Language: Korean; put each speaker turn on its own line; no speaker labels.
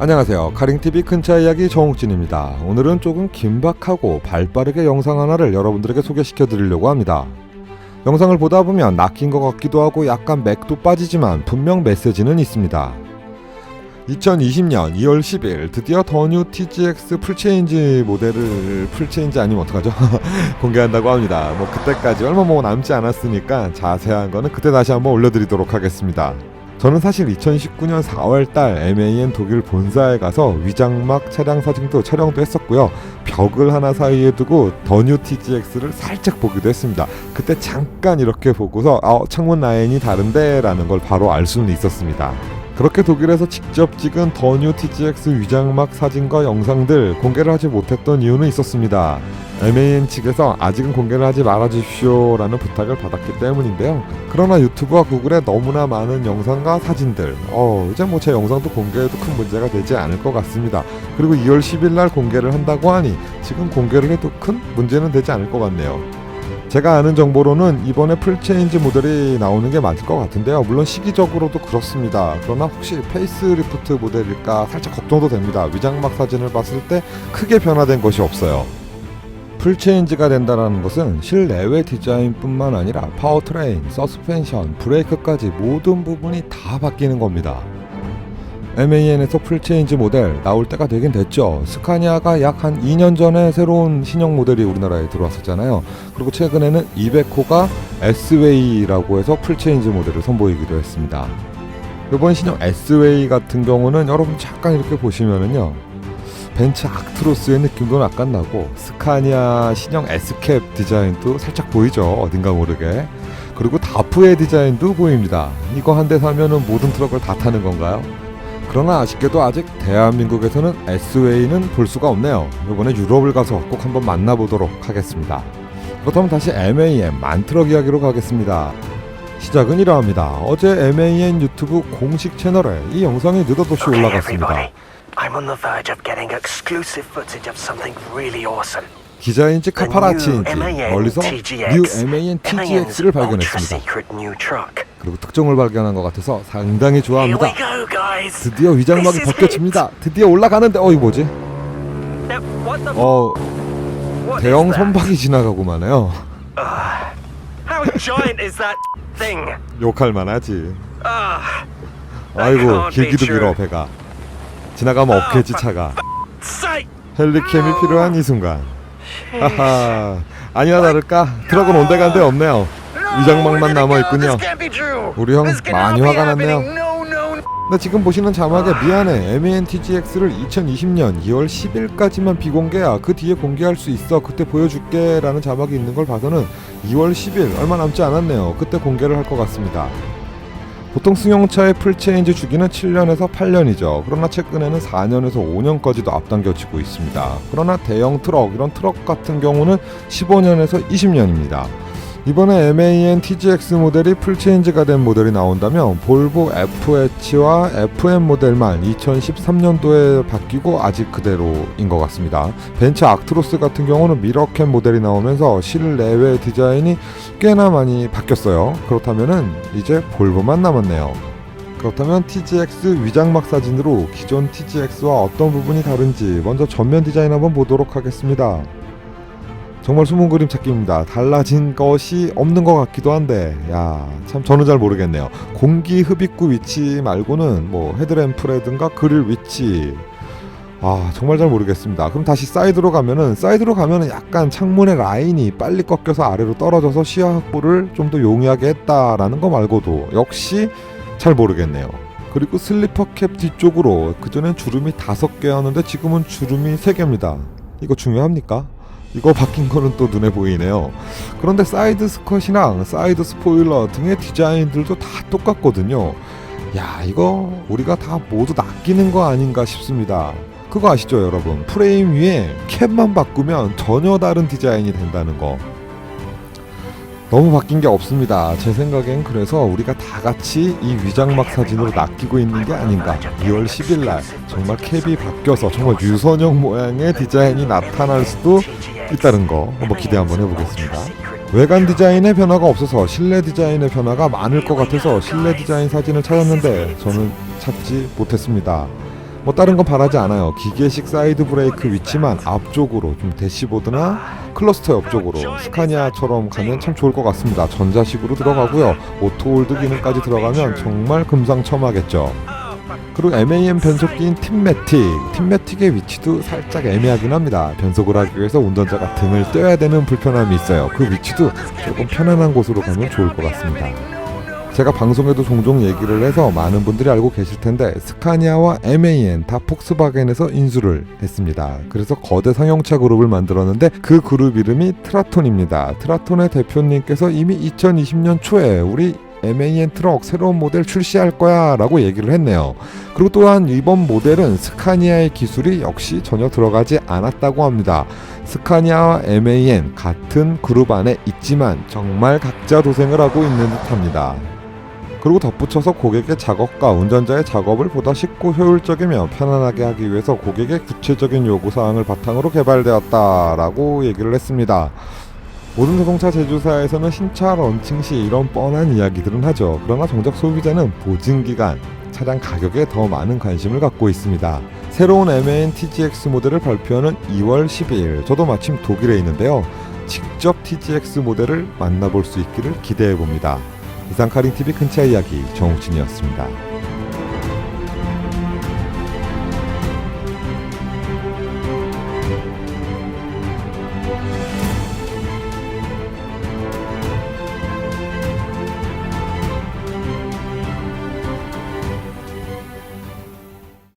안녕하세요. 카링TV 큰차 이야기 정욱진입니다. 오늘은 조금 긴박하고 발빠르게 영상 하나를 여러분들에게 소개시켜 드리려고 합니다. 영상을 보다 보면 낚인 것 같기도 하고 약간 맥도 빠지지만 분명 메시지는 있습니다. 2020년 2월 10일 드디어 더 뉴 TGX 풀체인지 모델을 풀체인지 아니면 어떡하죠? 공개한다고 합니다. 뭐 그때까지 얼마 뭐 남지 않았으니까 자세한 거는 그때 다시 한번 올려드리도록 하겠습니다. 저는 사실 2019년 4월달 MAN 독일 본사에 가서 위장막 차량 사진도 촬영도 했었고요. 벽을 하나 사이에 두고 더뉴 TGX를 살짝 보기도 했습니다. 그때 잠깐 이렇게 보고서 아, 창문 라인이 다른데라는 걸 바로 알 수는 있었습니다. 그렇게 독일에서 직접 찍은 더뉴 TGX 위장막 사진과 영상들 공개를 하지 못했던 이유는 있었습니다. MAN 측에서 아직은 공개를 하지 말아주십시오 라는 부탁을 받았기 때문인데요. 그러나 유튜브와 구글에 너무나 많은 영상과 사진들, 어, 이제 뭐 제 영상도 공개해도 큰 문제가 되지 않을 것 같습니다. 그리고 2월 10일 날 공개를 한다고 하니 지금 공개를 해도 큰 문제는 되지 않을 것 같네요. 제가 아는 정보로는 이번에 풀체인지 모델이 나오는 게 맞을 것 같은데요. 물론 시기적으로도 그렇습니다. 그러나 혹시 페이스리프트 모델일까 살짝 걱정도 됩니다. 위장막 사진을 봤을 때 크게 변화된 것이 없어요. 풀체인지가 된다는 것은 실내외 디자인뿐만 아니라 파워트레인, 서스펜션, 브레이크까지 모든 부분이 다 바뀌는 겁니다. MAN에서 풀체인지 모델 나올 때가 되긴 됐죠. 스카니아가 약 한 2년 전에 새로운 신형 모델이 우리나라에 들어왔었잖아요. 그리고 최근에는 이베코가 S웨이라고 해서 풀체인지 모델을 선보이기도 했습니다. 이번 신형 S웨이 같은 경우는 여러분 잠깐 이렇게 보시면은요. 벤츠 악트로스의 느낌도 약간 나고 스카니아 신형 S캡 디자인도 살짝 보이죠. 어딘가 모르게. 그리고 다프의 디자인도 보입니다. 이거 한 대 사면은 모든 트럭을 다 타는 건가요? 그러나 아쉽게도 아직 대한민국에서는 S웨이는 볼 수가 없네요. 이번에 유럽을 가서 꼭 한번 만나보도록 하겠습니다. 그렇다면 다시 MAN 만트럭 이야기로 가겠습니다. 시작은 이러합니다. 어제 MAN 유튜브 공식 채널에 이 영상이 느닷없이
Okay,
올라갔습니다.
everybody. I'm on the verge of getting exclusive footage of something really awesome.
기자인지 카파라치인지 멀리서
TGX.
뉴 MAN TGX를 발견했습니다. 그리고 특종을 발견한 것 같아서 상당히 좋아합니다.
go.
드디어 위장막이 벗겨집니다. 드디어 올라가는데 어 이거 뭐지? 어 대형? 선박이 지나가고만 해요.
Thing?
욕할 만 하지.
Ah,
아이고 길기도. 길어 배가. 지나가면 없겠지 차가.
say.
헬리캠이 필요한 이 순간. 하하. 아니나 다를까 트럭은 온데간데 없네요. 위장막만 남아 있군요. 우리 형 많이 화가 났네요. 근데 지금 보시는 자막에 미안해. MAN TGX를 2020년 2월 10일까지만 비공개야. 그 뒤에 공개할 수 있어. 그때 보여줄게. 라는 자막이 있는 걸 봐서는 2월 10일 얼마 남지 않았네요. 그때 공개를 할 것 같습니다. 보통 승용차의 풀체인지 주기는 7년에서 8년이죠. 그러나 최근에는 4년에서 5년까지도 앞당겨지고 있습니다. 그러나 대형 트럭 이런 트럭 같은 경우는 15년에서 20년입니다 이번에 MAN TGX 모델이 풀체인지가 된 모델이 나온다면 볼보 FH와 FM 모델만 2013년도에 바뀌고 아직 그대로인 것 같습니다. 벤츠 악트로스 같은 경우는 미러캡 모델이 나오면서 실내외 디자인이 꽤나 많이 바뀌었어요. 그렇다면은 이제 볼보만 남았네요. 그렇다면 TGX 위장막 사진으로 기존 TGX와 어떤 부분이 다른지 먼저 전면 디자인 한번 보도록 하겠습니다. 정말 숨은 그림 찾기입니다. 달라진 것이 없는 것 같기도 한데, 야, 참 저는 잘 모르겠네요. 공기 흡입구 위치 말고는 뭐 헤드램프라든가 그릴 위치, 아 정말 잘 모르겠습니다. 그럼 다시 사이드로 가면은 사이드로 가면은 약간 창문의 라인이 빨리 꺾여서 아래로 떨어져서 시야 확보를 좀 더 용이하게 했다라는 거 말고도 역시 잘 모르겠네요. 그리고 슬리퍼 캡 뒤쪽으로 그전엔 주름이 다섯 개였는데 지금은 주름이 세 개입니다. 이거 중요합니까? 이거 바뀐 거는 또 눈에 보이네요. 그런데 사이드 스컷이랑 사이드 스포일러 등의 디자인들도 다 똑같거든요. 야, 이거 우리가 다 모두 낚이는 거 아닌가 싶습니다. 그거 아시죠, 여러분? 프레임 위에 캡만 바꾸면 전혀 다른 디자인이 된다는 거. 너무 바뀐 게 없습니다. 제 생각엔 그래서 우리가 다 같이 이 위장막 사진으로 낚이고 있는 게 아닌가. 2월 10일 날 정말 캡이 바뀌어서 정말 유선형 모양의 디자인이 나타날 수도 있다는 거 한번 기대 한번 해보겠습니다. 외관 디자인의 변화가 없어서 실내 디자인의 변화가 많을 것 같아서 실내 디자인 사진을 찾았는데 저는 찾지 못했습니다. 뭐 다른 건 바라지 않아요. 기계식 사이드 브레이크 위치만 앞쪽으로 좀 대시보드나 클러스터 옆쪽으로 스카니아처럼 가면 참 좋을 것 같습니다. 전자식으로 들어가고요. 오토홀드 기능까지 들어가면 정말 금상첨화겠죠. 그리고 MAM 변속기인 팀매틱, 팀매틱의 위치도 살짝 애매하긴 합니다. 변속을 하기 위해서 운전자가 등을 떼야 되는 불편함이 있어요. 그 위치도 조금 편안한 곳으로 가면 좋을 것 같습니다. 제가 방송에도 종종 얘기를 해서 많은 분들이 알고 계실 텐데 스카니아와 MAN 다 폭스바겐에서 인수를 했습니다. 그래서 거대 상용차 그룹을 만들었는데 그 그룹 이름이 트라톤입니다. 트라톤의 대표님께서 이미 2020년 초에 우리 MAN 트럭 새로운 모델 출시할 거야 라고 얘기를 했네요. 그리고 또한 이번 모델은 스카니아의 기술이 역시 전혀 들어가지 않았다고 합니다. 스카니아와 MAN 같은 그룹 안에 있지만 정말 각자 도생을 하고 있는 듯 합니다. 그리고 덧붙여서 고객의 작업과 운전자의 작업을 보다 쉽고 효율적이며 편안하게 하기 위해서 고객의 구체적인 요구사항을 바탕으로 개발되었다라고 얘기를 했습니다. 모든 자동차 제조사에서는 신차 런칭 시 이런 뻔한 이야기들은 하죠. 그러나 정작 소비자는 보증기간, 차량 가격에 더 많은 관심을 갖고 있습니다. 새로운 MAN TGX 모델을 발표하는 2월 12일, 저도 마침 독일에 있는데요. 직접 TGX 모델을 만나볼 수 있기를 기대해 봅니다. 이상 카링TV 큰 차 이야기 정욱진이었습니다.